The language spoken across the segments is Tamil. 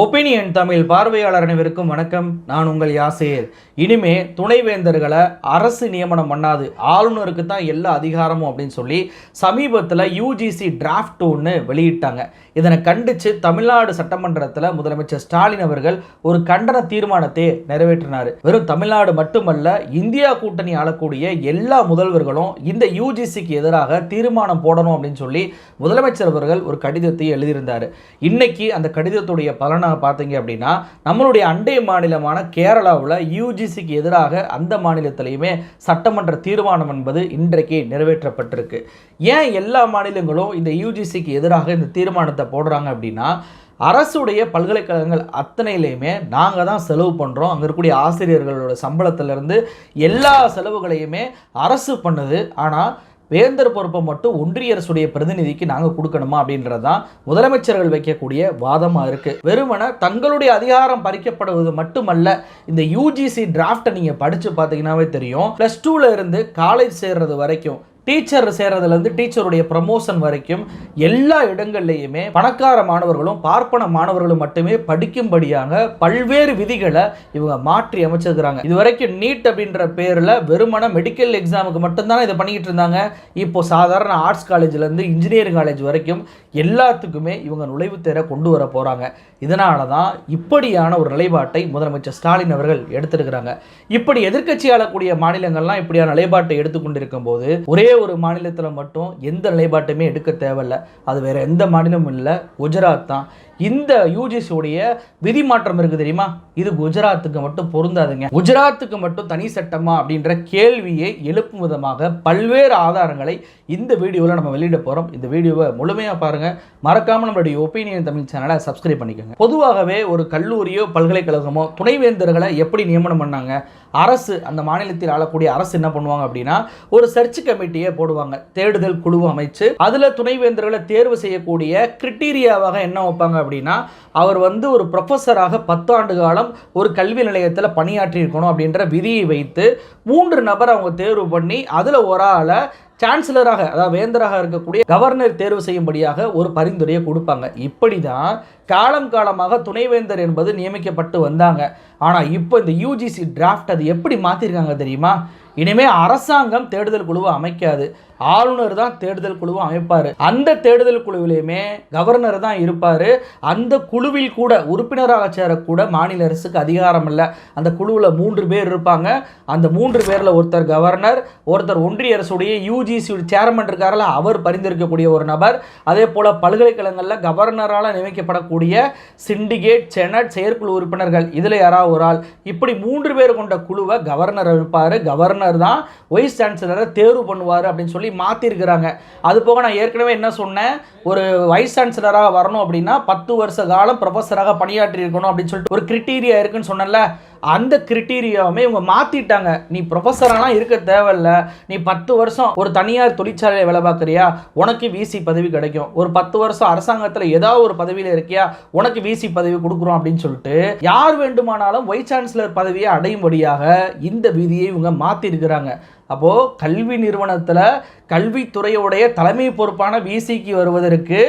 ஒப்பீனியன் தமிழ் பார்வையாளர் அனைவருக்கும் வணக்கம். நான் உங்கள் யாசேர். இனிமே துணைவேந்தர்களை அரசு நியமனம் பண்ணாது. ஆளுநருக்கு தான் எல்லா அதிகாரமும் அப்படின்னு சொல்லி சமீபத்தில் யூஜிசி டிராஃப்ட் ஒன்று வெளியிட்டாங்க. இதனை கண்டித்து தமிழ்நாடு சட்டமன்றத்தில் முதலமைச்சர் ஸ்டாலின் அவர்கள் ஒரு கண்டன தீர்மானத்தை நிறைவேற்றினார். வெறும் தமிழ்நாடு மட்டுமல்ல இந்தியா கூட்டணி ஆளக்கூடிய எல்லா முதல்வர்களும் இந்த யூஜிசிக்கு எதிராக தீர்மானம் போடணும் அப்படின்னு சொல்லி முதலமைச்சர் அவர்கள் ஒரு கடிதத்தை எழுதியிருந்தார். இன்னைக்கு அந்த கடிதத்துடைய பலனாக பார்த்தீங்க அப்படின்னா நம்மளுடைய அண்டை மாநிலமான கேரளாவில் யூஜிசிக்கு எதிராக அந்த மாநிலத்திலையுமே சட்டமன்ற தீர்மானம் என்பது இன்றைக்கு நிறைவேற்றப்பட்டிருக்கு. ஏன் எல்லா மாநிலங்களும் இந்த யூஜிசிக்கு எதிராக இந்த தீர்மானத்தை போடுறாங்க அப்படின்னா அரசுடைய பல்கலைக்கழகங்கள் அத்தனையிலையுமே நாங்கள் தான் செலவு பண்ணுறோம் அங்கே இருக்கக்கூடிய ஆசிரியர்களோட சம்பளத்திலேருந்து எல்லா செலவுகளையுமே அரசு பண்ணுது. ஆனால் வேந்தர் பொறுப்பை மட்டும் ஒன்றிய அரசுடைய பிரதிநிதிக்கு நாங்கள் கொடுக்கணுமா அப்படின்றது தான் முதலமைச்சர்கள் வைக்கக்கூடிய வாதமாக இருக்குது வெறுமனே தங்களுடைய அதிகாரம் பறிக்கப்படுவது மட்டுமல்ல இந்த யூஜிசி டிராஃப்டை நீங்கள் படித்து பார்த்தீங்கன்னாவே தெரியும். ப்ளஸ் டூவில் இருந்து காலேஜ் சேர்றது வரைக்கும் டீச்சர் சேர்றதுலேருந்து டீச்சருடைய ப்ரமோஷன் வரைக்கும் எல்லா இடங்கள்லையுமே பணக்கார மாணவர்களும் பார்ப்பன மாணவர்களும் மட்டுமே படிக்கும்படியாக பல்வேறு விதிகளை இவங்க மாற்றி அமைச்சிருக்கிறாங்க. இது வரைக்கும் நீட் அப்படின்ற பேரில் வெறுமன மெடிக்கல் எக்ஸாமுக்கு மட்டும்தானே இதை பண்ணிக்கிட்டு இருந்தாங்க. இப்போ சாதாரண ஆர்ட்ஸ் காலேஜ்லேருந்து இன்ஜினியரிங் காலேஜ் வரைக்கும் எல்லாத்துக்குமே இவங்க நுழைவுத் தேர கொண்டு வர போகிறாங்க இதனால தான் இப்படியான ஒரு நிலைப்பாட்டை முதலமைச்சர் ஸ்டாலின் அவர்கள் எடுத்திருக்கிறாங்க. இப்படி எதிர்கட்சி ஆளக்கூடிய மாநிலங்கள்லாம் இப்படியான நிலைப்பாட்டை எடுத்துக்கொண்டிருக்கும் போது ஒரே ஒரு மாநிலத்தில் மட்டும் எந்த நிலைப்பாட்டுமே எடுக்க தேவையில்லை. அது வேற எந்த மாநிலமும் இல்லை. குஜராத் தான். இந்த யூஜிசி உடைய விதி மாற்றம் இருக்குது தெரியுமா? இது குஜராத்துக்கு மட்டும் பொருந்தாதுங்க. குஜராத்துக்கு மட்டும் தனி சட்டமா அப்படின்ற கேள்வியை எழுப்பும் விதமாக பல்வேறு ஆதாரங்களை இந்த வீடியோவில் நம்ம வெளியிட போகிறோம் இந்த வீடியோவை முழுமையாக பாருங்க. மறக்காமல் நம்மளுடைய ஒப்பீனியன் தமிழ் சேனலை சப்ஸ்கிரைப் பண்ணிக்கோங்க. பொதுவாகவே ஒரு கல்லூரியோ பல்கலைக்கழகமோ துணைவேந்தர்களை எப்படி நியமனம் பண்ணாங்க? அரசு அந்த மாநிலத்தில் ஆளக்கூடிய அரசு என்ன பண்ணுவாங்க அப்படின்னா ஒரு சர்ச் கமிட்டியை போடுவாங்க. தேடுதல் குழு அமைச்சு அதில் துணைவேந்தர்களை தேர்வு செய்யக்கூடிய கிரிட்டீரியாவாக என்ன வைப்பாங்க அப்படின்னா அவர் வந்து ஒரு ப்ரொஃபஸராக பத்தாண்டு காலம் ஒரு கல்வி நிலையத்தில் பணியாற்றி இருக்கணும் அப்படின்ற விதியை வைத்து மூன்று நபர் அவங்க தேர்வு பண்ணி அதில் ஒரு ஆளை சான்சலராக அதாவது வேந்தராக இருக்கக்கூடிய கவர்னர் தேர்வு செய்யும்படியாக ஒரு பரிந்துரையை கொடுப்பாங்க. இப்படி தான் காலம் காலமாக துணைவேந்தர் என்பது நியமிக்கப்பட்டு வந்தாங்க. ஆனால் இப்போ இந்த யூஜிசி டிராஃப்ட் அது எப்படி மாற்றிருக்காங்க தெரியுமா? இனிமேல் அரசாங்கம் தேடுதல் குழுவை அமைக்காது. ஆளுநர் தான் தேடுதல் குழுவை அமைப்பார். அந்த தேடுதல் குழுவிலையுமே கவர்னர் தான் இருப்பார். அந்த குழுவில் கூட உறுப்பினராக சேரக்கூட மாநில அரசுக்கு அதிகாரம் இல்லை அந்த குழுவில் மூன்று பேர் இருப்பாங்க. அந்த மூன்று பேரில் ஒருத்தர் கவர்னர் ஒருத்தர் ஒன்றிய அரசுடைய யூஜிசி சேர்மன் இருக்காரில் அவர் பரிந்துரைக்கக்கூடிய ஒரு நபர். அதே போல் பல்கலைக்கழகங்களில் கவர்னரால் நியமிக்கப்படக்கூடிய சிண்டிகேட் செனட் செயற்குழு உறுப்பினர்கள் இதில் யாராவது ஒரு ஆள். இப்படி மூன்று பேர் கொண்ட குழுவை கவர்னர் அமைப்பார். கவர்னர் தான் வைஸ் சான்சலரை தேர்வு பண்ணுவார் அப்படின்னு சொல்லி மாற்றிருக்கிறாங்க அது போக நான் ஏற்கனவே என்ன சொன்னேன்? ஒரு வைஸ் சான்சலராக வரணும் அப்படின்னா பத்து வருஷ காலம் ப்ரொஃபஸராக பணியாற்றி இருக்கணும் அப்படின்னு சொல்லிட்டு ஒரு கிரிட்டீரியா இருக்குன்னு சொன்னல அந்த கிரிட்டீரியாவுமே இவங்க மாற்றிட்டாங்க நீ ப்ரொஃபஸரெல்லாம் இருக்க தேவையில்ல. நீ பத்து வருஷம் ஒரு தனியார் தொழிற்சாலையில் வேலை பார்க்குறியா? உனக்கு விசி பதவி கிடைக்கும். ஒரு பத்து வருஷம் அரசாங்கத்தில் ஏதாவது ஒரு பதவியில் இருக்கியா? உனக்கு விசி பதவி கொடுக்குறோம் அப்படின்னு சொல்லிட்டு யார் வேண்டுமானாலும் வைஸ் சான்சலர் பதவியை அடையும்படியாக இந்த விதியை இவங்க மாற்றிருக்கிறாங்க அப்போது கல்வி நிறுவனத்தில் கல்வித்துறையுடைய தலைமை பொறுப்பான விசிக்கு வருவதற்கு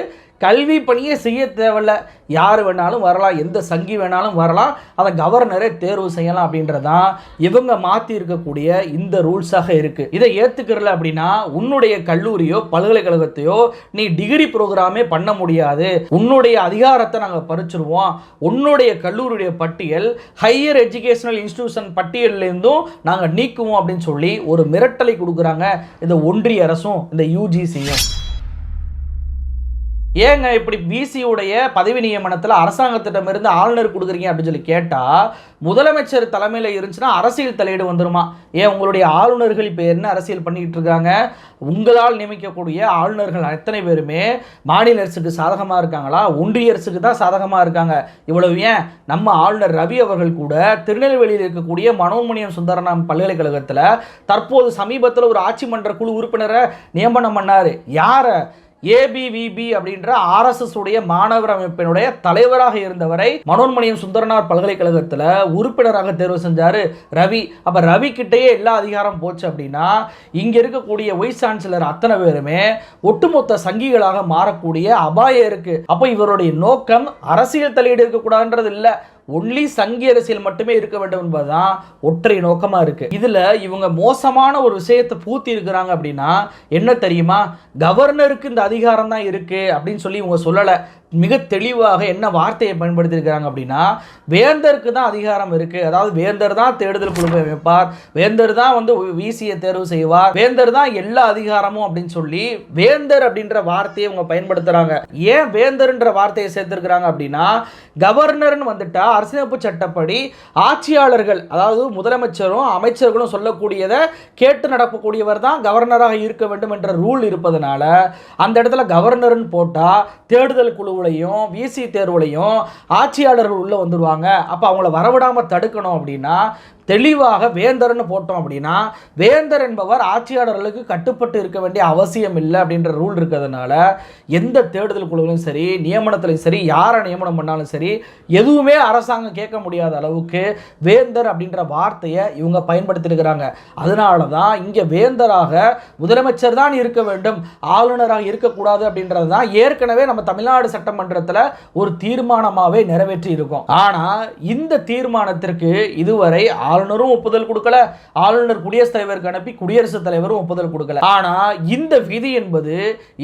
கல்வி பணியே செய்ய தேவையில்ல. யார் வேணாலும் வரலாம் எந்த சங்கி வேணாலும் வரலாம் அதை கவர்னரே தேர்வு செய்யலாம் அப்படின்றதான் இவங்க மாற்றி இருக்கக்கூடிய இந்த ரூல்ஸாக இருக்குது இதை ஏற்றுக்கிறல அப்படின்னா உன்னுடைய கல்லூரியோ பல்கலைக்கழகத்தையோ நீ டிகிரி ப்ரோக்ராமே பண்ண முடியாது. உன்னுடைய அதிகாரத்தை நாங்கள் பறிச்சிருவோம். உன்னுடைய கல்லூரியுடைய பட்டியல் ஹையர் எஜுகேஷனல் இன்ஸ்டிடியூஷன் பட்டியலிருந்தும் நாங்கள் நீக்குவோம் அப்படின்னு சொல்லி ஒரு மிரட்டலை கொடுக்குறாங்க இந்த ஒன்றிய அரசும் இந்த யூஜிசியும் ஏங்க இப்படி பிசியுடைய பதவி நியமனத்தில் அரசாங்கத்திடமிருந்து ஆளுநர் கொடுக்குறீங்க அப்படின்னு சொல்லி கேட்டால் முதலமைச்சர் தலைமையில் இருந்துச்சுன்னா அரசியல் தலையீடு வந்துருமா? ஏன் உங்களுடைய ஆளுநர்கள் இப்போ என்ன அரசியல் பண்ணிக்கிட்டு இருக்காங்க? உங்களால் நியமிக்கக்கூடிய ஆளுநர்கள் அத்தனை பேருமே மாநில அரசுக்கு சாதகமாக இருக்காங்களா? ஒன்றிய அரசுக்கு தான் சாதகமாக இருக்காங்க. இவ்வளவு ஏன்? நம்ம ஆளுநர் ரவி அவர்கள் கூட திருநெல்வேலியில் இருக்கக்கூடிய மனோன்மணியம் சுந்தரநாம் பல்கலைக்கழகத்தில் தற்போது சமீபத்தில் ஒரு ஆட்சி மன்ற குழு உறுப்பினரை நியமனம் பண்ணார். யாரை? ஏபிவிபி அப்படின்ற ஆர்எஸ்எஸ் உடைய மாணவர் அமைப்பினுடைய தலைவராக இருந்தவரை மனோன்மணியம் சுந்தரனார் பல்கலைக்கழகத்தில் உறுப்பினராக தேர்வு செஞ்சாரு ரவி. அப்போ ரவி கிட்டேயே எல்லா அதிகாரம் போச்சு அப்படின்னா இங்க இருக்கக்கூடிய வைஸ் சான்சலர் அத்தனை பேருமே ஒட்டுமொத்த சங்கிகளாக மாறக்கூடிய அபாயம் இருக்கு. அப்போ இவருடைய நோக்கம் அரசியல் தலையீடு இருக்கக்கூடாதுன்றது இல்லை. ஒன்லி சங்கி அரசியல் மட்டுமே இருக்க வேண்டும் என்பதுதான் ஒற்றை நோக்கமாக இருக்குது இதில் இவங்க மோசமான ஒரு விஷயத்தை பூத்தி இருக்கிறாங்க அப்படின்னா என்ன தெரியுமா? கவர்னருக்கு இந்த அதிகாரம் தான் இருக்குது அப்படின்னு சொல்லி இவங்க சொல்லலை. மிக தெளிவாக என்ன வார்த்தையை பயன்படுத்தியிருக்கிறாங்க அப்படின்னா வேந்தருக்கு தான் அதிகாரம் இருக்குது அதாவது வேந்தர் தான் தேடுதல் குழுவை அமைப்பார். வேந்தர் தான் வந்து விசியை தேர்வு செய்வார். வேந்தர் தான் எல்லா அதிகாரமும் அப்படின்னு சொல்லி வேந்தர் அப்படின்ற வார்த்தையை இவங்க பயன்படுத்துகிறாங்க ஏன் வேந்தர்ன்ற வார்த்தையை சேர்த்திருக்கிறாங்க அப்படின்னா கவர்னர்னு வந்துட்டால் அரசியலமைப்பு சட்டப்படி ஆட்சியாளர்கள் அதாவது முதலமைச்சரும் அமைச்சர்களும் சொல்லக்கூடியதை கேட்டு நடக்கக்கூடியவர் தான் கவர்னராக இருக்க வேண்டும் என்ற ரூல் இருப்பதனால அந்த இடத்துல கவர்னர்னு போட்டால் தேடுதல் குழுவுலையும் விசி தேர்வுலையும் ஆட்சியாளர்கள் உள்ளே வந்துடுவாங்க. அப்போ அவங்கள வரவிடாமல் தடுக்கணும் அப்படின்னா தெளிவாக வேந்தர்னு போட்டோம் அப்படின்னா வேந்தர் என்பவர் ஆட்சியாளர்களுக்கு கட்டுப்பட்டு இருக்க வேண்டிய அவசியம் இல்லை அப்படின்ற ரூல் இருக்கிறதுனால எந்த தேடுதல் குழுவிலும் சரி நியமனத்திலையும் சரி யாரை நியமனம் பண்ணாலும் சரி எதுவுமே அரசாங்கம் கேட்க முடியாத அளவுக்கு வேந்தர் அப்படின்ற வார்த்தையை இவங்க பயன்படுத்தியிருக்கிறாங்க அதனால தான் இங்கே வேந்தராக முதலமைச்சர் தான் இருக்க வேண்டும். ஆளுநராக இருக்கக்கூடாது அப்படின்றது தான் ஏற்கனவே நம்ம தமிழ்நாடு சட்டமன்றத்தில் ஒரு தீர்மானமாகவே நிறைவேற்றி இருக்கோம் ஆனால் இந்த தீர்மானத்திற்கு இதுவரை ஆளுநரும் ஒப்புதல் கொடுக்கல ஆளுநர் குடியரசுத் தலைவருக்கு அனுப்பி குடியரசுத் தலைவரும் ஒப்புதல் கொடுக்கல. ஆனா இந்த விதி என்பது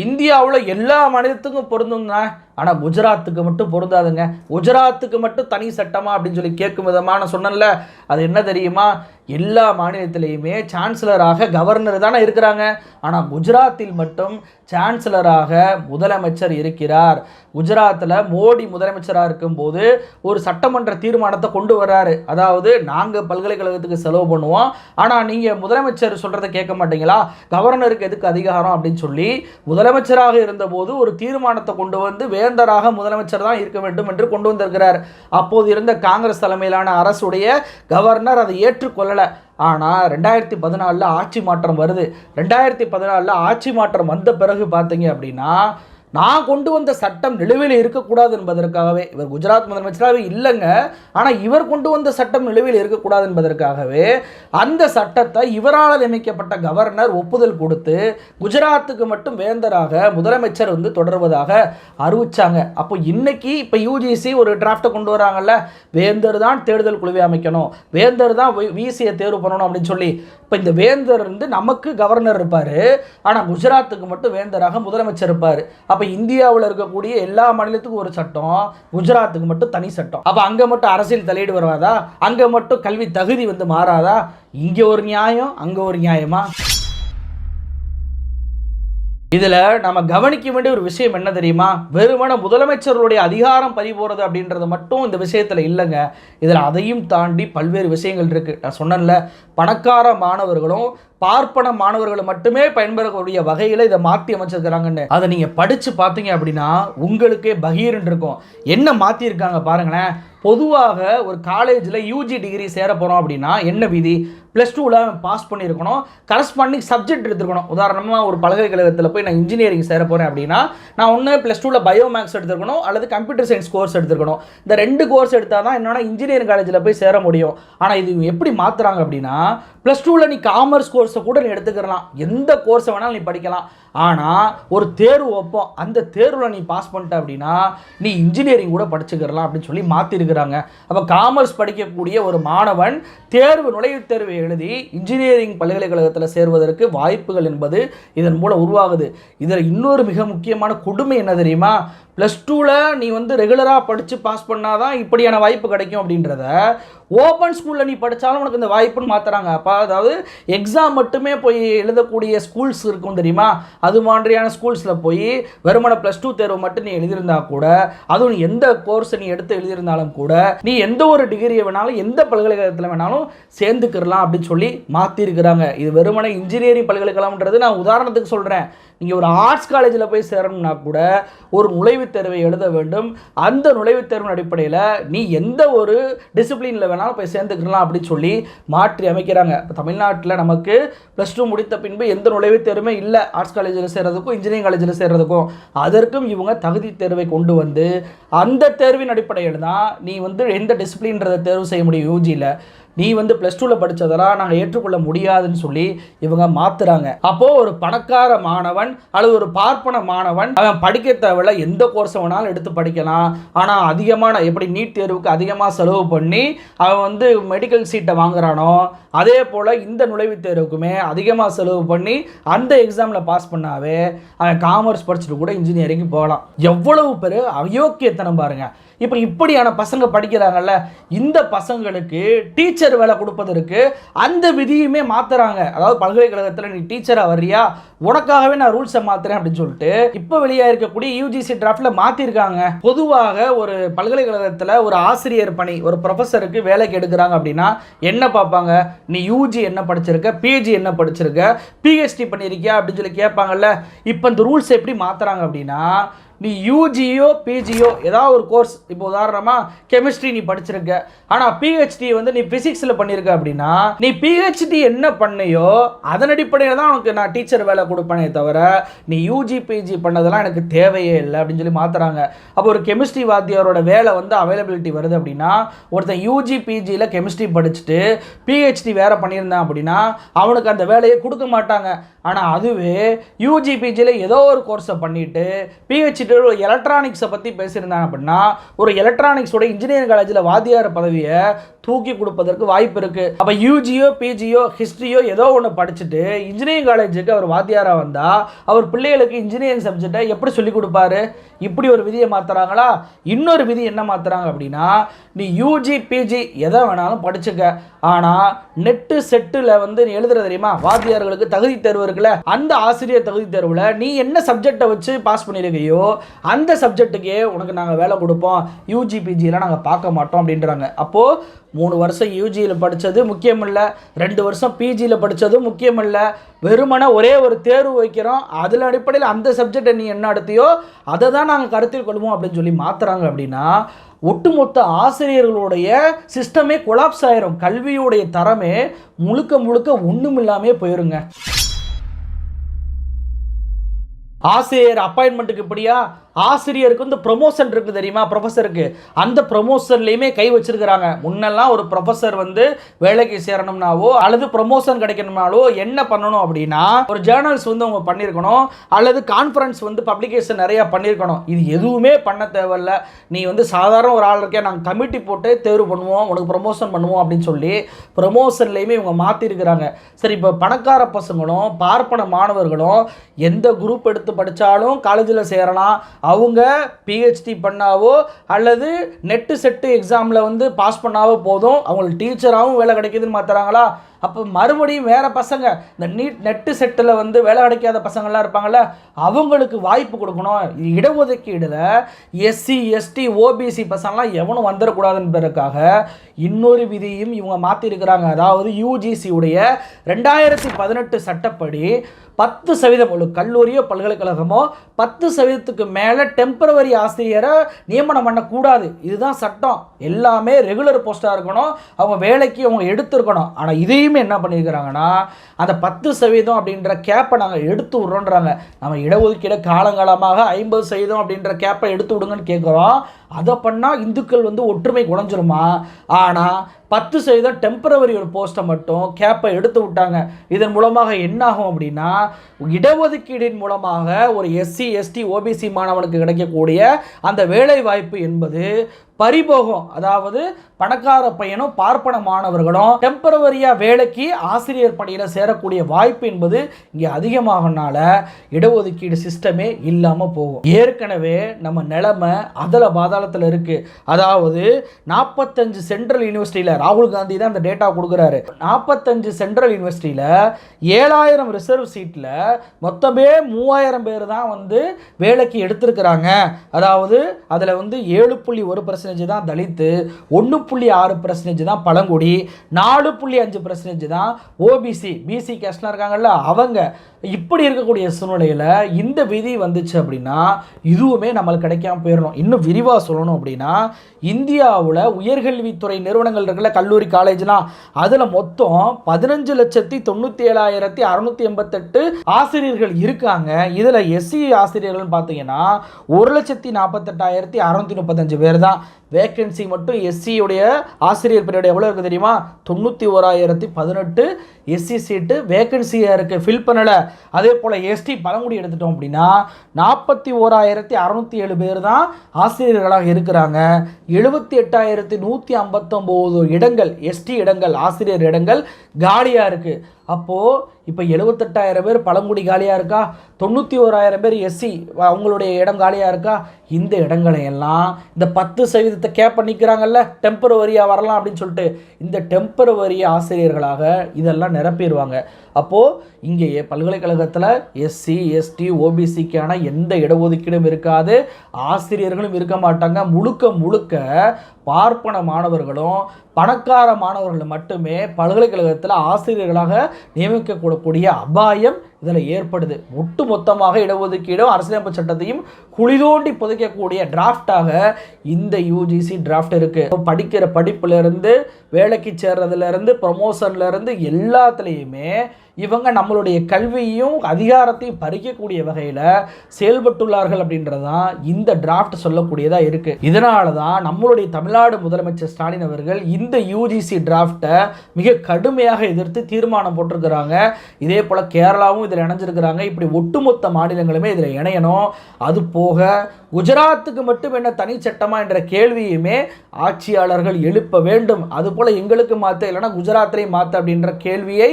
இந்தியாவில் எல்லா மாநிலத்துக்கும் பொருந்தும் தான் ஆனால் குஜராத்துக்கு மட்டும் பொருந்தாதுங்க. குஜராத்துக்கு மட்டும் தனி சட்டமா அப்படின்னு சொல்லி கேட்கும் விதமான சொன்னல அது என்ன தெரியுமா? எல்லா மாநிலத்திலையுமே சான்சலராக கவர்னர் தானே இருக்கிறாங்க. ஆனால் குஜராத்தில் மட்டும் சான்சலராக முதலமைச்சர் இருக்கிறார். குஜராத்தில் மோடி முதலமைச்சராக இருக்கும்போது ஒரு சட்டமன்ற தீர்மானத்தை கொண்டு வர்றாரு. அதாவது நாங்கள் பல்கலைக்கழகத்துக்கு செலவு பண்ணுவோம். ஆனால் நீங்கள் முதலமைச்சர் சொல்கிறத கேட்க மாட்டீங்களா? கவர்னருக்கு எதுக்கு அதிகாரம் அப்படின்னு சொல்லி முதலமைச்சராக இருந்தபோது ஒரு தீர்மானத்தை கொண்டு வந்து வேந்தராக முதலமைச்சர் தான் இருக்க வேண்டும் என்று கொண்டு வந்திருக்கிறார். அப்போது இருந்த காங்கிரஸ் தலைமையிலான அரசுடைய கவர்னர் அதை ஏற்றுக்கொள்ளலை. ஆனால் ரெண்டாயிரத்தி பதினாலில் ஆட்சி மாற்றம் வருது. ரெண்டாயிரத்தி பதினாலில் ஆட்சி மாற்றம் வந்த பிறகு பார்த்தீங்க அப்படின்னா நான் கொண்டு வந்த சட்டம் நிலுவையில் இருக்கக்கூடாது என்பதற்காகவே இவர் குஜராத் முதலமைச்சராகவே இல்லைங்க. ஆனால் இவர் கொண்டு வந்த சட்டம் நிலுவையில் இருக்கக்கூடாது என்பதற்காகவே அந்த சட்டத்தை இவரால் நியமிக்கப்பட்ட கவர்னர் ஒப்புதல் கொடுத்து குஜராத்துக்கு மட்டும் வேந்தராக முதலமைச்சர் வந்து தொடர்வதாக அறிவிச்சாங்க. அப்போ இன்னைக்கு இப்போ யூஜிசி ஒரு டிராஃப்டை கொண்டு வராங்கல்ல? வேந்தர் தான் தேடுதல் குழுவை அமைக்கணும். வேந்தர் தான் விசியை தேர்வு பண்ணணும் அப்படின்னு சொல்லி. இப்போ இந்த வேந்தர் வந்து நமக்கு கவர்னர் இருப்பார். ஆனால் குஜராத்துக்கு மட்டும் வேந்தராக முதலமைச்சர் இருப்பார். அப்போ அப்போ இந்தியாவில் இருக்கக்கூடிய எல்லா மாநிலத்துக்கும் ஒரு சட்டம் குஜராத்துக்கு மட்டும் தனி சட்டம். அப்போ அங்கே மட்டும் அரசியல் தலையீடு வருவாதா? அங்கே மட்டும் கல்வி தகுதி வந்து மாறாதா? இங்கே ஒரு நியாயம் அங்கே ஒரு நியாயமா? இதில் நம்ம கவனிக்க வேண்டிய ஒரு விஷயம் என்ன தெரியுமா? வெறுமன முதலமைச்சர்களுடைய அதிகாரம் பறிபோகிறது அப்படின்றது மட்டும் இந்த விஷயத்தில் இல்லைங்க. இதில் அதையும் தாண்டி பல்வேறு விஷயங்கள் இருக்குது நான் சொன்னேன்ல பணக்கார மாணவர்களும் பார்ப்பன மாணவர்களை மட்டுமே பயன்பெறக்கூடிய வகையில் இதை மாற்றி அமைச்சிருக்கிறாங்கன்னு. அதை நீங்கள் படித்து பார்த்தீங்க அப்படின்னா உங்களுக்கே பகீர்னு இருக்கும். என்ன மாற்றிருக்காங்க பாருங்களேன். பொதுவாக ஒரு காலேஜில் யூஜி டிகிரி சேர போகிறோம் அப்படின்னா என்ன விதி? ப்ளஸ் டூவில் பாஸ் பண்ணியிருக்கணும் கரஸ்பாண்டிங் சப்ஜெக்ட் எடுத்துருக்கணும். உதாரணமாக ஒரு பல்கலைக்கழகத்தில் போய் நான் இன்ஜினியரிங் சேர போகிறேன் அப்படின்னா நான் ஒன்று ப்ளஸ் டூவில் பயோ மேக்ஸ் எடுத்துருக்கணும் அல்லது கம்ப்யூட்டர் சயின்ஸ் கோர்ஸ் எடுத்துருக்கணும். இந்த ரெண்டு கோர்ஸ் எடுத்தால் தான் என்னோட இன்ஜினியரிங் காலேஜில் போய் சேர முடியும். ஆனால் இது எப்படி மாற்றுறாங்க அப்படின்னா ப்ளஸ் டூவில் நீ காமர்ஸ் கோர்ஸ் கூட நீ எடுத்துக்கிறலாம் எந்த கோர்ஸை வேணாலும் நீ படிக்கலாம். ஆனால் ஒரு தேர்வு வைப்போம் அந்த தேர்வில் நீ பாஸ் பண்ணிட்ட அப்படின்னா நீ இன்ஜினியரிங் கூட படிச்சுக்கிறலாம் அப்படின்னு சொல்லி மாற்றிருக்கிறாங்க அப்போ காமர்ஸ் படிக்கக்கூடிய ஒரு மாணவன் தேர்வு நுழைவுத் தேர்வை எழுதி இன்ஜினியரிங் பல்கலைக்கழகத்தில் சேர்வதற்கு வாய்ப்புகள் என்பது இதன் மூலம் உருவாகுது. இதில் இன்னொரு மிக முக்கியமான கொடுமை என்ன தெரியுமா? ப்ளஸ் டூவில் நீ வந்து ரெகுலராக படித்து பாஸ் பண்ணால் தான் இப்படியான வாய்ப்பு கிடைக்கும் அப்படின்றத ஓப்பன் ஸ்கூலில் நீ படித்தாலும் உனக்கு இந்த வாய்ப்புன்னு மாற்றுறாங்க அப்போ அதாவது எக்ஸாம் மட்டுமே போய் எழுதக்கூடிய ஸ்கூல்ஸ் இருக்கும் தெரியுமா? அது மாதிரியான ஸ்கூல்ஸில் போய் வெறுமன ப்ளஸ் டூ தேர்வு மட்டும் நீ எழுதியிருந்தா கூட அதுவும் நீ எந்த கோர்ஸை நீ எடுத்து எழுதியிருந்தாலும் கூட நீ எந்த ஒரு டிகிரியை வேணாலும் எந்த பல்கலைக்கழகத்தில் வேணாலும் சேர்ந்துக்கிறலாம் அப்படின்னு சொல்லி மாற்றிருக்கிறாங்க இது வெறுமனை இன்ஜினியரிங் பல்கலைக்கழகம்ன்றது நான் உதாரணத்துக்கு சொல்கிறேன் நீங்கள் ஒரு ஆர்ட்ஸ் காலேஜில் போய் சேரணும்னா கூட ஒரு நுழைவு நுழைவுத் தேர்வை எழுத வேண்டும். அந்த நுழைவுத் தேர்வின் அடிப்படையில் நீ எந்த ஒரு டிசிப்ளினில் வேணாலும் போய் சேர்ந்துக்கலாம் அப்படின்னு சொல்லி மாற்றி அமைக்கிறாங்க. இப்போ தமிழ்நாட்டில் நமக்கு ப்ளஸ் டூ முடித்த பின்பு எந்த நுழைவுத் தேர்வுமே இல்லை. ஆர்ட்ஸ் காலேஜில் சேர்கிறதுக்கும் இன்ஜினியரிங் காலேஜில் சேர்றதுக்கும். அதற்கும் இவங்க தகுதி தேர்வை கொண்டு வந்து அந்த தேர்வின் அடிப்படையில் தான் நீ வந்து எந்த டிசிப்ளின்றதை தேர்வு செய்ய முடியும். யூஜியில் நீ வந்து ப்ளஸ் டூவில் படித்ததெல்லாம் நாங்கள் ஏற்றுக்கொள்ள முடியாதுன்னு சொல்லி இவங்க மாத்துறாங்க. அப்போது ஒரு பணக்கார மாணவன் அல்லது ஒரு பார்ப்பன மாணவன் அவன் படிக்க தேவையில்ல. எந்த கோர்ஸை வேணாலும் எடுத்து படிக்கலாம். ஆனால் அதிகமான எப்படி நீட் தேர்வுக்கு அதிகமாக செலவு பண்ணி அவன் வந்து மெடிக்கல் சீட்டை வாங்குறானோ அதே போல் இந்த நுழைவுத் தேர்வுக்குமே அதிகமாக செலவு பண்ணி அந்த எக்ஸாமில் பாஸ் பண்ணாவே அவன் காமர்ஸ் படிச்சுட்டு கூட இன்ஜினியரிங் போகலாம். எவ்வளவு பேர் அயோக்கியத்தனம் பாருங்கள் இப்போ இப்படியான பசங்க படிக்கிறாங்கல்ல இந்த பசங்களுக்கு டீச்சர் வேலை கொடுப்பதற்கு அந்த விதியுமே மாற்றுறாங்க அதாவது பல்கலைக்கழகத்தில் நீ டீச்சராக வர்றியா? உனக்காகவே நான் ரூல்ஸை மாற்றுறேன் அப்படின்னு சொல்லிட்டு இப்போ வெளியாக இருக்கக்கூடிய யூஜிசி டிராஃப்டில் மாற்றிருக்காங்க பொதுவாக ஒரு பல்கலைக்கழகத்தில் ஒரு ஆசிரியர் பணி ஒரு ப்ரொஃபஸருக்கு வேலைக்கு எடுக்கிறாங்க அப்படின்னா என்ன பார்ப்பாங்க? நீ யூஜி என்ன படிச்சிருக்க? பிஜி என்ன படிச்சிருக்க? பிஹெச்டி பண்ணியிருக்கியா? அப்படின்னு சொல்லி கேட்பாங்கல்ல. இப்போ இந்த ரூல்ஸ் எப்படி மாற்றுறாங்க அப்படின்னா நீ யூஜியோ பிஜியோ ஏதாவது ஒரு கோர்ஸ் இப்போ உதாரணமாக கெமிஸ்ட்ரி நீ படிச்சிருக்க. ஆனால் பிஹெச்டி வந்து நீ ஃபிசிக்ஸில் பண்ணியிருக்க அப்படின்னா நீ பிஹெச்டி என்ன பண்ணையோ அதன் அடிப்படையில் தான் உனக்கு நான் டீச்சர் வேலை கொடுப்பேனே தவிர நீ யூஜி பிஜி பண்ணதெல்லாம் எனக்கு தேவையே இல்லை அப்படின்னு சொல்லி மாற்றுறாங்க அப்போ ஒரு கெமிஸ்ட்ரி வாத்தியாரோட வேலை வந்து அவைலபிலிட்டி வருது அப்படின்னா ஒருத்தன் யூஜி பிஜியில் கெமிஸ்ட்ரி படிச்சுட்டு பிஹெச்டி வேற பண்ணியிருந்தான் அப்படின்னா அவனுக்கு அந்த வேலையை கொடுக்க மாட்டாங்க. ஆனால் அதுவே யூஜி பிஜியில் ஏதோ ஒரு கோர்ஸை பண்ணிவிட்டு பிஹெச்டி ஒரு எலக்ட்ரானிக்ஸை பற்றி பேசியிருந்தாங்க அப்படின்னா ஒரு எலக்ட்ரானிக்ஸோட இன்ஜினியரிங் காலேஜில் வாத்தியார் பதவியை தூக்கி கொடுப்பதற்கு வாய்ப்பு இருக்குது அப்போ யூஜியோ பிஜியோ ஹிஸ்ட்ரியோ ஏதோ ஒன்று படிச்சுட்டு இன்ஜினியரிங் காலேஜுக்கு அவர் வாத்தியாராக வந்தால் அவர் பிள்ளைகளுக்கு இன்ஜினியரிங் சப்ஜெக்டை எப்படி சொல்லிக் கொடுப்பாரு? இப்படி ஒரு விதியை மாற்றுறாங்களா இன்னொரு விதி என்ன மாற்றுறாங்க அப்படின்னா நீ யூஜி பிஜி எதை வேணாலும் படிச்சுக்க. ஆனால் நெட்டு செட்டில் வந்து நீ எழுதுற தெரியுமா? வாத்தியார்களுக்கு தகுதி தேர்வு இருக்குல்ல? அந்த ஆசிரியர் தகுதி தேர்வில் நீ என்ன சப்ஜெக்டை வச்சு பாஸ் பண்ணியிருக்கையோ அந்த சப்ஜெக்ட்டுக்கே உனக்கு நாங்கள் வேலை கொடுப்போம். யூஜி பிஜிலாம் நாங்கள் பார்க்க மாட்டோம் அப்படின்றாங்க. அப்போது மூணு வருஷம் யூஜியில் படித்தது முக்கியமில்லை. ரெண்டு வருஷம் பிஜியில் படித்ததும் முக்கியமில்லை. வெறுமனே ஒரே ஒரு தேர்வு வைக்கிறோம். அதில் அடிப்படையில் அந்த சப்ஜெக்டை நீ என்ன எடுத்தியோ அதை தான் நாங்கள் கருத்தில் கொள்வோம் அப்படின்னு சொல்லி மாற்றுறாங்க அப்படின்னா ஒட்டுமொத்த ஆசிரியர்களுடைய சிஸ்டமே கொலாப்ஸ் ஆயிரும். கல்வியுடைய தரமே முழுக்க முழுக்க ஒன்றும் இல்லாமே போயிருங்க. ஆசிரியர் அப்பாயின்மெண்ட்டுக்கு இப்படியா? ஆசிரியருக்கு வந்து ப்ரொமோஷன் இருக்குது தெரியுமா ப்ரொஃபஸருக்கு அந்த ப்ரொமோஷன்லேயுமே கை வச்சிருக்கிறாங்க. முன்னெல்லாம் ஒரு ப்ரொஃபஸர் வந்து வேலைக்கு சேரணும்னாவோ அல்லது ப்ரொமோஷன் கிடைக்கணும்னாலோ என்ன பண்ணணும் அப்படின்னா ஒரு ஜேர்னல்ஸ் வந்து அவங்க பண்ணியிருக்கணும் அல்லது கான்ஃபரன்ஸ் வந்து பப்ளிகேஷன் நிறையா பண்ணியிருக்கணும் இது எதுவுமே பண்ண தேவையில்ல. நீ வந்து சாதாரண ஒரு ஆள் இருக்கே நாங்கள் கமிட்டி போட்டு தேர்வு பண்ணுவோம் உனக்கு ப்ரொமோஷன் பண்ணுவோம் அப்படின்னு சொல்லி ப்ரொமோஷன்லேயுமே இவங்க மாற்றிருக்கிறாங்க சரி இப்போ பணக்கார பசங்களும் பார்ப்பன மாணவர்களும் எந்த குரூப் எடுத்து படித்தாலும் காலேஜில் சேரலாம். அவங்க பிஹெச்டி பண்ணாவோ அல்லது நெட்டு செட்டு எக்ஸாமில் வந்து பாஸ் பண்ணாவோ போதும். அவங்களுக்கு டீச்சராகவும் வேலை கிடைக்கிதுன்னு மாற்றுறாங்களா அப்போ மறுபடியும் வேறு பசங்க இந்த நீட் நெட்டு செட்டில் வந்து வேலை கிடைக்காத பசங்கள்லாம் இருப்பாங்கள்ல அவங்களுக்கு வாய்ப்பு கொடுக்கணும். இடஒதுக்கீடில் எஸ்சி எஸ்டி ஓபிசி பசங்களாம் எவனும் வந்துடக்கூடாதுன்றதுக்காக இன்னொரு விதியும் இவங்க மாற்றிருக்கிறாங்க அதாவது யூஜிசியுடைய ரெண்டாயிரத்தி பதினெட்டு சட்டப்படி பத்து சதவீதம் ஒரு கல்லூரியோ பல்கலைக்கழகமோ பத்து சதவீதத்துக்கு மேலே டெம்பரவரி ஆசிரியரை நியமனம் பண்ணக்கூடாது. இதுதான் சட்டம். எல்லாமே ரெகுலர் போஸ்ட்டாக இருக்கணும். அவங்க வேலைக்கு அவங்க எடுத்திருக்கணும். ஆனால் இதையும் என்ன பண்ணியிருக்கிறாங்கன்னா அந்த பத்து சதவீதம் அப்படின்ற கேப்பை நாங்கள் எடுத்து விட்றோன்றாங்க. நம்ம இடஒதுக்கீடு காலங்காலமாக ஐம்பது சதவீதம் அப்படின்ற கேப்பை எடுத்து விடுங்கன்னு கேட்குறோம் அதை பண்ணால் இந்துக்கள் வந்து ஒற்றுமை குறைஞ்சிருமா ஆனால் பத்து சதவீதம் டெம்பரவரி ஒரு போஸ்ட்டை மட்டும் கேப்பை எடுத்து விட்டாங்க. இதன் மூலமாக என்ன ஆகும் அப்படின்னா இடஒதுக்கீடின் மூலமாக ஒரு எஸ்சி எஸ்டி ஓபிசி மாணவனுக்கு கிடைக்கக்கூடிய அந்த வேலை வாய்ப்பு என்பது பரிபோகம் அதாவது பணக்கார பையனும் பார்ப்பன மாணவர்களும் டெம்பரவரியாக வேலைக்கு ஆசிரியர் பணியில் சேரக்கூடிய வாய்ப்பு என்பது இங்கே அதிகமாகனால இடஒதுக்கீடு சிஸ்டமே இல்லாமல் போகும். ஏற்கனவே நம்ம நிலைமை அதில் பாதாளத்தில் இருக்குது அதாவது நாற்பத்தஞ்சு சென்ட்ரல் யூனிவர்சிட்டியில் ராகுல் காந்தி தான் அந்த டேட்டா கொடுக்குறாரு. நாற்பத்தஞ்சு சென்ட்ரல் யூனிவர்சிட்டியில் ஏழாயிரம் ரிசர்வ் சீட்டில் மொத்தமே மூவாயிரம் பேர் தான் வந்து வேலைக்கு எடுத்திருக்கிறாங்க. அதாவது அதில் வந்து ஏழு புள்ளி ஒரு பர்சன்டேஜ் தான் தலித்து ஒன்று புள்ளி ஆறு பர்சன்டேஜ் தான் பழங்குடி நாலு புள்ளி அஞ்சு பர்சன்டேஜ் தான் ஓபிசி பிசி கேஸ்ட்லாம் இருக்காங்கல்ல அவங்க. இப்படி இருக்கக்கூடிய சூழ்நிலையில் இந்த விதி வந்துச்சு அப்படின்னா இதுவுமே நம்மளுக்கு கிடைக்காம போயிடணும் இன்னும் விரிவாக சொல்லணும் அப்படின்னா இந்தியாவில் உயர்கல்வித்துறை நிறுவனங்கள் இருக்குல்ல கல்லூரி காலேஜ்லாம் அதில் மொத்தம் பதினஞ்சு லட்சத்தி தொண்ணூற்றி ஏழாயிரத்தி அறநூற்றி எண்பத்தெட்டு ஆசிரியர்கள் இருக்காங்க. இதில் எஸ்சி ஆசிரியர்கள்னு பார்த்தீங்கன்னா ஒரு லட்சத்தி நாற்பத்தெட்டாயிரத்தி அறநூற்றி முப்பத்தஞ்சு பேர் தான். வேக்கன்சி மட்டும் எஸ்சியுடைய ஆசிரியர் பீரியட் எவ்வளோ இருக்குது தெரியுமா? தொண்ணூற்றி ஓராயிரத்தி பதினெட்டு எஸ்சி சீட்டு வேக்கன்சியாக இருக்குது ஃபில் பண்ணலை. அதே போல் எஸ்டி பழங்குடி எடுத்துட்டோம் அப்படின்னா நாற்பத்தி ஓராயிரத்தி அறநூற்றி ஏழு பேர் தான் ஆசிரியர்களாக இருக்கிறாங்க. எழுபத்தி எட்டாயிரத்தி நூற்றி ஐம்பத்தொம்போது இடங்கள் எஸ்டி இடங்கள் ஆசிரியர் இடங்கள் காலியாக இருக்குது அப்போது இப்போ எழுபத்தெட்டாயிரம் பேர் பழங்குடி காலியாக இருக்கா? தொண்ணூற்றி ஓராயிரம் பேர் எஸ்சி அவங்களுடைய இடம் காலியாக இருக்கா? இந்த இடங்களையெல்லாம் இந்த பத்து சதவீதத்தை கேப் பண்ணிக்கிறாங்கல்ல டெம்பரவரியாக வரலாம் அப்படின்னு சொல்லிட்டு இந்த டெம்பரவரி ஆசிரியர்களாக இதெல்லாம் நிரப்பிடுவாங்க. அப்போது இங்கே பல்கலைக்கழகத்தில் எஸ்சி எஸ்டி ஓபிசிக்கான எந்த இடஒதுக்கீடும் இருக்காது. ஆசிரியர்களும் இருக்க மாட்டாங்க. முழுக்க முழுக்க பார்ப்பன மாணவர்களும் பணக்கார மாணவர்கள் மட்டுமே பல்கலைக்கழகத்தில் ஆசிரியர்களாக நியமிக்கக்கூடக்கூடிய அபாயம் இதில் ஏற்படுது. ஒட்டு மொத்தமாக இடஒதுக்கீடும் அரசியலமைப்பு சட்டத்தையும் குளிதோண்டி புதைக்கக்கூடிய டிராஃப்டாக இந்த யூஜிசி டிராஃப்ட் இருக்குது படிக்கிற படிப்புலேருந்து வேலைக்கு சேர்றதுலேருந்து ப்ரொமோஷன்லேருந்து எல்லாத்துலேயுமே இவங்க நம்மளுடைய கல்வியையும் அதிகாரத்தையும் பறிக்கக்கூடிய வகையில் செயல்பட்டுள்ளார்கள் அப்படின்றது தான் இந்த டிராஃப்ட் சொல்லக்கூடியதாக இருக்குது இதனால தான் நம்மளுடைய தமிழ்நாடு முதலமைச்சர் ஸ்டாலின் அவர்கள் இந்த யூஜிசி டிராஃப்டை மிக கடுமையாக எதிர்த்து தீர்மானம் போட்டிருக்கிறாங்க. இதே போல் கேரளாவும் இதில் இணைஞ்சிருக்கிறாங்க. இப்படி ஒட்டுமொத்த மாநிலங்களுமே இதில் இணையணும். அது போக குஜராத்துக்கு மட்டும் என்ன தனிச்சட்டமா என்ற கேள்வியுமே ஆட்சியாளர்கள் எழுப்ப வேண்டும். அதுபோல் எங்களுக்கு மாற்ற இல்லைன்னா குஜராத்திலையும் மாற்ற அப்படின்ற கேள்வியை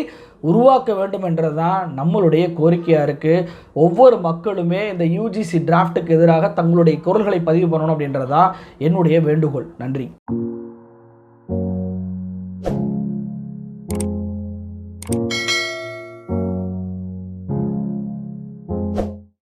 உருவாக்க வேண்டும் என்றது தான் நம்மளுடைய கோரிக்கையாக இருக்குது ஒவ்வொரு மக்களுமே இந்த யூஜிசி டிராஃப்ட்டுக்கு எதிராக தங்களுடைய குரல்களை பதிவு பண்ணணும் அப்படின்றது தான் என்னுடைய வேண்டுகோள். நன்றி. thank you